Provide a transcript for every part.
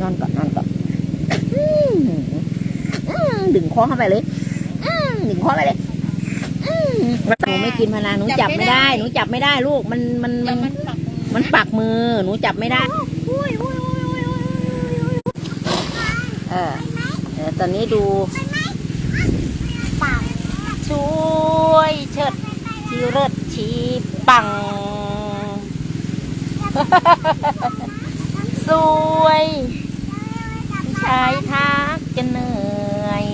นอนก่อนนอนก่อนอืมอืมดึงคอเข้าไปเลยอืมดึงคอไปเลยอืมหนูไม่กินพาราหนูจับไม่ได้ หนูจับไม่ได้ลูก มันมันมันมันปักมือ หนูจับไม่ได้เออเดี๋ยวตอนนี้ดูช่วยเชิดชีเริดชีปัง สวยชายทักจะเหนื่อย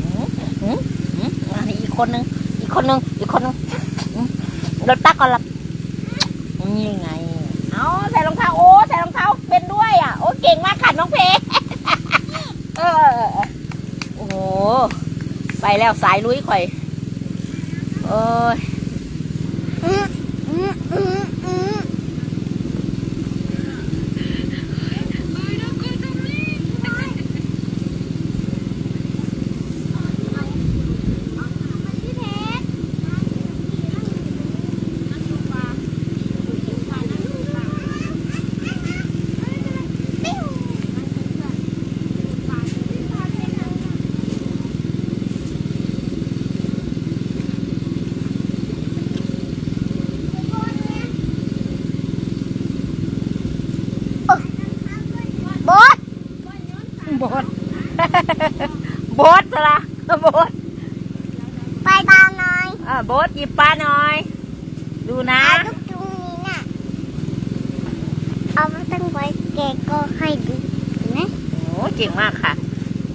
หืมหืมหืมอันนี้อีกคนนึง อีกคนนึง อีกคนนึงราตักก่อนละนี่ไง เอาใส่รองเท้า โอ้ใส่รองเท้าเป็นด้วยอะ โอ้เก่งมากค่ะน้องเพเออโอ้โห ไปแล้วสายลุยข่อย โอ้ย บ บดบดละบดไปตามหน่อยอ่าบดหยิบปลาหน่อย ดูนะ ลูกตรงนี้น่ะ เอามาตั้งไว้แกก็ให้ดูนะโอ้เก่งมากค่ะ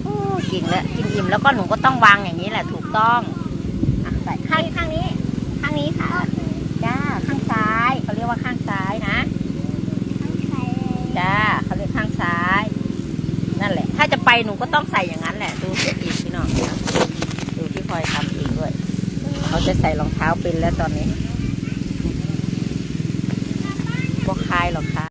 โอ้เก่งแล้วกินอิ่มแล้วก็หนูก็ต้องวางอย่างนี้แหละถูกต้องอะใส่ข้างข้างนี้ ข้างนี้ค่ะ จ้า ข้างซ้ายเขาเรียกว่าข้างซ้ายนะ ทั้งใครเลย จ้าเขาเรียกข้างซ้าย นั่นแหละ ถ้าจะ ไปหนูก็ต้องใส่อย่างนั้นแหละ ดูเสียอีกพี่น้องดูที่พลอยทำเองด้วย เขาจะใส่รองเท้าเป็นแล้วตอนนี้บกคายหรอกค่ะ